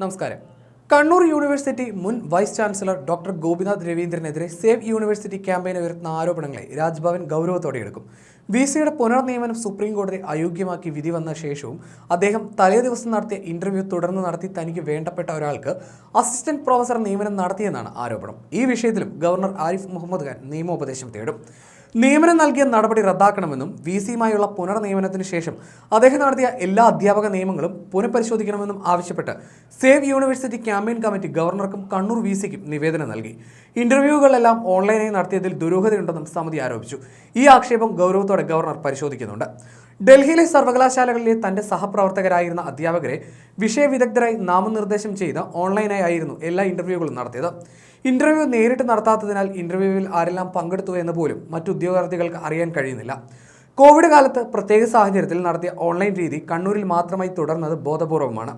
നമസ്കാരം. കണ്ണൂർ യൂണിവേഴ്സിറ്റി മുൻ vice chancellor doctor Gopinath രവീന്ദ്രനെതിരെ സേവ് യൂണിവേഴ്സിറ്റി ക്യാമ്പയിൻ ഉയർത്തുന്ന ആരോപണങ്ങളെ രാജ്ഭവൻ ഗൗരവത്തോടെ എടുക്കും വി സിയുടെ പുനർനിയമനം സുപ്രീം കോടതി അയോഗ്യമാക്കി വിധി വന്ന ശേഷവും അദ്ദേഹം തലേ ദിവസം നടത്തിയ ഇന്റർവ്യൂ തുടർന്ന് നടത്തി തനിക്ക് വേണ്ടപ്പെട്ട ഒരാൾക്ക് അസിസ്റ്റന്റ് പ്രൊഫസർ നിയമനം നടത്തിയെന്നാണ് ആരോപണം. ഈ വിഷയത്തിലും ഗവർണർ ആരിഫ് മുഹമ്മദ് ഖാൻ നിയമോപദേശം തേടും. നിയമനം നൽകിയ നടപടി റദ്ദാക്കണമെന്നും വി സിയുമായുള്ള പുനർനിയമനത്തിന് ശേഷം അദ്ദേഹം നടത്തിയ എല്ലാ അധ്യാപക നിയമങ്ങളും പുനഃപരിശോധിക്കണമെന്നും ആവശ്യപ്പെട്ട് സേവ് യൂണിവേഴ്സിറ്റി ക്യാമ്പയിൻ കമ്മിറ്റി ഗവർണർക്കും കണ്ണൂർ വി സിക്കും നിവേദനം നൽകി. ഇന്റർവ്യൂകളെല്ലാം ഓൺലൈനായി നടത്തിയതിൽ ദുരൂഹതയുണ്ടെന്നും സമിതി ആരോപിച്ചു. ഈ ആക്ഷേപം ഗൗരവത്തോടെ ഗവർണർ പരിശോധിക്കുന്നുണ്ട്. ഡൽഹിയിലെ സർവകലാശാലകളിലെ തന്റെ സഹപ്രവർത്തകരായിരുന്ന അധ്യാപകരെ വിഷയവിദഗ്ധരായി നാമനിർദ്ദേശം ചെയ്ത് ഓൺലൈനായി ആയിരുന്നു എല്ലാ ഇന്റർവ്യൂകളും നടത്തിയത്. ഇന്റർവ്യൂ നേരിട്ട് നടത്താത്തതിനാൽ ഇന്റർവ്യൂവിൽ ആരെല്ലാം പങ്കെടുത്തു എന്ന് പോലും മറ്റു ഉദ്യോഗാർത്ഥികൾക്ക് അറിയാൻ കഴിയുന്നില്ല. കോവിഡ് കാലത്ത് പ്രത്യേക സാഹചര്യത്തിൽ നടത്തിയ ഓൺലൈൻ രീതി കണ്ണൂരിൽ മാത്രമായി തുടർന്നത് ബോധപൂർവമാണ്.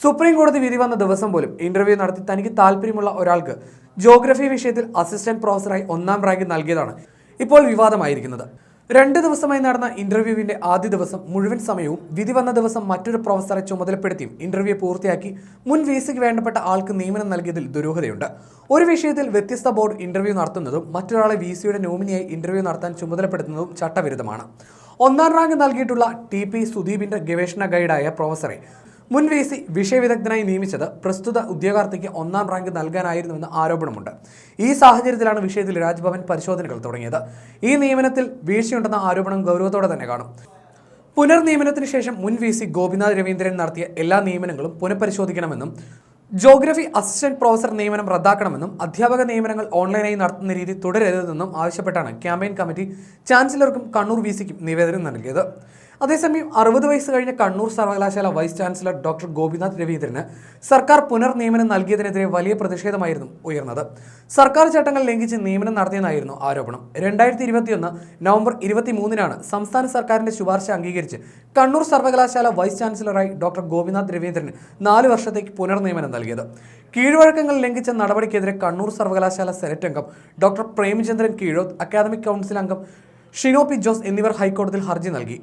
സുപ്രീം കോടതി വിധി വന്ന ദിവസം പോലും ഇന്റർവ്യൂ നടത്തി തനിക്ക് താല്പര്യമുള്ള ഒരാൾക്ക് ജോഗ്രഫി വിഷയത്തിൽ അസിസ്റ്റന്റ് പ്രൊഫസറായി ഒന്നാം റാങ്ക് നൽകിയതാണ് ഇപ്പോൾ വിവാദമായിരിക്കുന്നത്. രണ്ട് ദിവസമായി നടന്ന ഇന്റർവ്യൂവിന്റെ ആദ്യ ദിവസം മുഴുവൻ സമയവും വിധി വന്ന ദിവസം മറ്റൊരു പ്രൊഫസറെ ചുമതലപ്പെടുത്തിയും ഇന്റർവ്യൂ പൂർത്തിയാക്കി മുൻ വി സിക്ക് വേണ്ടപ്പെട്ട ആൾക്ക് നിയമനം നൽകിയതിൽ ദുരൂഹതയുണ്ട്. ഒരു വിഷയത്തിൽ വ്യത്യസ്ത ബോർഡ് ഇന്റർവ്യൂ നടത്തുന്നതും മറ്റൊരാളെ വി സിയുടെ നോമിനിയായി ഇന്റർവ്യൂ നടത്താൻ ചുമതലപ്പെടുത്തുന്നതും ചട്ടവിരുദ്ധമാണ്. ഒന്നാം റാങ്ക് നൽകിയിട്ടുള്ള ടി പി സുദീപിന്റെ ഗവേഷണ ഗൈഡായ പ്രൊഫസറെ മുൻ വി സി വിഷയവിദഗ്ധനായി നിയമിച്ചത് പ്രസ്തുത ഉദ്യോഗാർത്ഥിക്ക് ഒന്നാം റാങ്ക് നൽകാനായിരുന്നുവെന്ന് ആരോപണമുണ്ട്. ഈ സാഹചര്യത്തിലാണ് വിഷയത്തിൽ രാജ്ഭവൻ പരിശോധനകൾ തുടങ്ങിയത്. ഈ നിയമനത്തിൽ വീഴ്ചയുണ്ടെന്ന ആരോപണം ഗൗരവത്തോടെ തന്നെ കാണും. പുനർനിയമനത്തിന് ശേഷം മുൻ വി സി ഗോപിനാഥ് രവീന്ദ്രൻ നടത്തിയ എല്ലാ നിയമനങ്ങളും പുനഃപരിശോധിക്കണമെന്നും ജോഗ്രഫി അസിസ്റ്റന്റ് പ്രൊഫസർ നിയമനം റദ്ദാക്കണമെന്നും അധ്യാപക നിയമനങ്ങൾ ഓൺലൈനായി നടത്തുന്ന രീതി തുടരരുതെന്നും ആവശ്യപ്പെട്ടാണ് ക്യാമ്പയിൻ കമ്മിറ്റി ചാൻസലർക്കും കണ്ണൂർ വി സിക്കും നിവേദനം നൽകിയത്. അതേസമയം അറുപത് വയസ്സ് കഴിഞ്ഞ കണ്ണൂർ സർവകലാശാല വൈസ് ചാൻസലർ ഡോക്ടർ ഗോപിനാഥ് രവീന്ദ്രന് സർക്കാർ പുനർനിയമനം നൽകിയതിനെതിരെ വലിയ പ്രതിഷേധമായിരുന്നു ഉയർന്നത്. സർക്കാർ ചട്ടങ്ങൾ ലംഘിച്ച് നിയമനം നടത്തിയെന്നായിരുന്നു ആരോപണം. രണ്ടായിരത്തി ഇരുപത്തിയൊന്ന് നവംബർ ഇരുപത്തിമൂന്നിനാണ് സംസ്ഥാന സർക്കാരിന്റെ ശുപാർശ അംഗീകരിച്ച് കണ്ണൂർ സർവകലാശാല വൈസ് ചാൻസലറായി ഡോക്ടർ ഗോപിനാഥ് രവീന്ദ്രന് നാല് വർഷത്തേക്ക് പുനർനിയമനം നൽകിയത്. കീഴ്വഴക്കങ്ങൾ ലംഘിച്ച നടപടിക്കെതിരെ കണ്ണൂർ സർവകലാശാല സെനറ്റ് അംഗം doctor Premachandran Keezhoth academic council അംഗം ഷിനോ പി ജോസ് എന്നിവർ ഹൈക്കോടതിയിൽ ഹർജി നൽകി.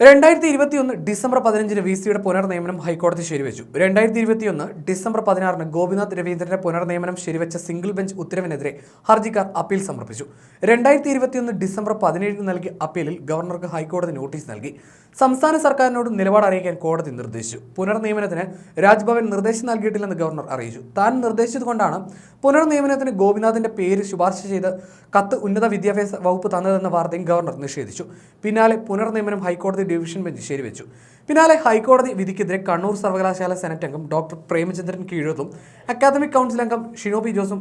രണ്ടായിരത്തി ഇരുപത്തിയൊന്ന് ഡിസംബർ പതിനഞ്ചിന് വി സിയുടെ പുനർനിയമനം ഹൈക്കോടതി ശരിവെച്ചു. രണ്ടായിരത്തി ഇരുപത്തിയൊന്ന് ഡിസംബർ പതിനാറിന് ഗോപിനാഥ് രവീന്ദ്രന്റെ പുനർനിയമനം ശരിവെച്ച സിംഗിൾ ബെഞ്ച് ഉത്തരവിനെതിരെ ഹർജിക്കാർ അപ്പീൽ സമർപ്പിച്ചു. രണ്ടായിരത്തി ഇരുപത്തിയൊന്ന് ഡിസംബർ പതിനേഴിന് നൽകിയ അപ്പീലിൽ ഗവർണർക്ക് ഹൈക്കോടതി നോട്ടീസ് നൽകി. സംസ്ഥാന സർക്കാരിനോട് നിലപാട് അറിയിക്കാൻ കോടതി നിർദ്ദേശിച്ചു. പുനർനിയമനത്തിന് രാജ്ഭവൻ നിർദ്ദേശം നൽകിയിട്ടില്ലെന്ന് ഗവർണർ അറിയിച്ചു. താൻ നിർദ്ദേശിച്ചതുകൊണ്ടാണ് പുനർനിയമനത്തിന് ഗോപിനാഥിന്റെ പേര് ശുപാർശ ചെയ്ത് കത്ത് ഉന്നത വിദ്യാഭ്യാസ വകുപ്പ് തന്നതെന്ന വാർത്തയും ഗവർണർ നിഷേധിച്ചു. പിന്നാലെ പുനർനിയമനം ഹൈക്കോടതി ഡിവിഷൻ ബെഞ്ച് ശരിവെച്ചു പിന്നാലെ ഹൈക്കോടതി വിധിക്കെതിരെ കണ്ണൂർ സർവകലാശാല സെനറ്റ് അംഗം ഡോക്ടർ പ്രേമചന്ദ്രൻ കീഴോത്തും അക്കാദമിക് കൗൺസിൽ അംഗം ഷിനോബി ജോസും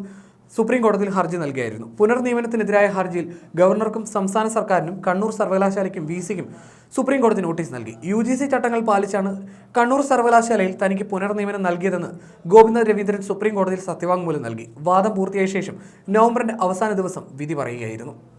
സുപ്രീം കോടതിയിൽ ഹർജി നൽകിയായിരുന്നു. പുനർനിയമനത്തിനെതിരായ ഹർജിയിൽ ഗവർണർക്കും സംസ്ഥാന സർക്കാരിനും കണ്ണൂർ സർവകലാശാലയ്ക്കും വി സിക്കും സുപ്രീം കോടതി നോട്ടീസ് നൽകി. യു ജി സി ചട്ടങ്ങൾ പാലിച്ചാണ് കണ്ണൂർ സർവകലാശാലയിൽ തനിക്ക് പുനർനിയമനം നൽകിയതെന്ന് ഗോവിന്ദ രവീന്ദ്രൻ സുപ്രീം കോടതിയിൽ സത്യവാങ്മൂലം നൽകി. വാദം പൂർത്തിയായ ശേഷം നവംബറിന്റെ അവസാന ദിവസം വിധി പറയുകയായിരുന്നു.